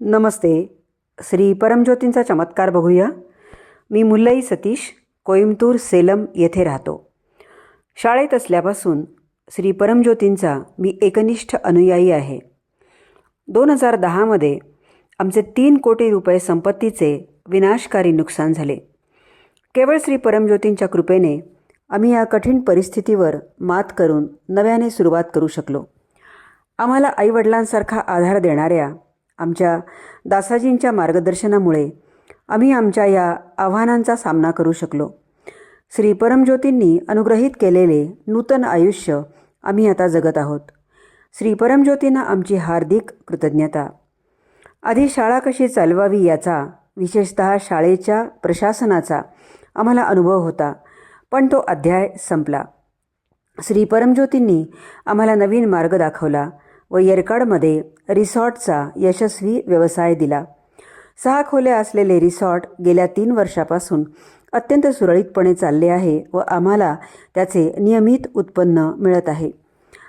नमस्ते. श्री परमज्योतींचा चमत्कार बघूया. मी मुल्लई सतीश कोईमतूर सेलम येथे राहतो. शाळेत असल्यापासून श्री परमज्योतींचा मी एकनिष्ठ अनुयायी आहे. दोन हजार दहामध्ये आमचे तीन कोटी रुपये संपत्तीचे विनाशकारी नुकसान झाले. केवळ श्री परमज्योतींच्या कृपेने आम्ही या कठीण परिस्थितीवर मात करून नव्याने सुरुवात करू शकलो. आम्हाला आईवडिलांसारखा आधार देणाऱ्या आमच्या दासाजींच्या मार्गदर्शनामुळे आम्ही आमच्या या आव्हानांचा सामना करू शकलो. श्री परमज्योतींनी अनुग्रहित केलेले नूतन आयुष्य आम्ही आता जगत आहोत. श्री परमज्योतींना आमची हार्दिक कृतज्ञता. आधी शाळा कशी चालवावी याचा विशेषत शाळेच्या प्रशासनाचा आम्हाला अनुभव होता पण तो अध्याय संपला. श्री परमज्योतींनी आम्हाला नवीन मार्ग दाखवला. व येरकाडमध्ये रिसॉर्टचा यशस्वी व्यवसाय दिला. सहा खोल्या असलेले रिसॉर्ट गेल्या तीन वर्षापासून अत्यंत सुरळीतपणे चालले आहे व आम्हाला त्याचे नियमित उत्पन्न मिळत आहे.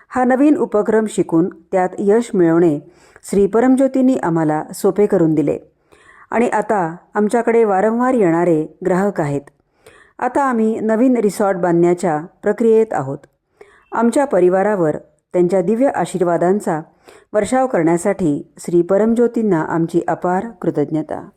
हा नवीन उपक्रम शिकून त्यात यश मिळवणे श्री परमज्योतींनी आम्हाला सोपे करून दिले. आणि आता आमच्याकडे वारंवार येणारे ग्राहक आहेत. आता आम्ही नवीन रिसॉर्ट बांधण्याच्या प्रक्रियेत आहोत. आमच्या परिवारावर त्यांच्या दिव्य आशीर्वादांचा वर्षाव करण्यासाठी श्री परमज्योतींना आमची अपार कृतज्ञता.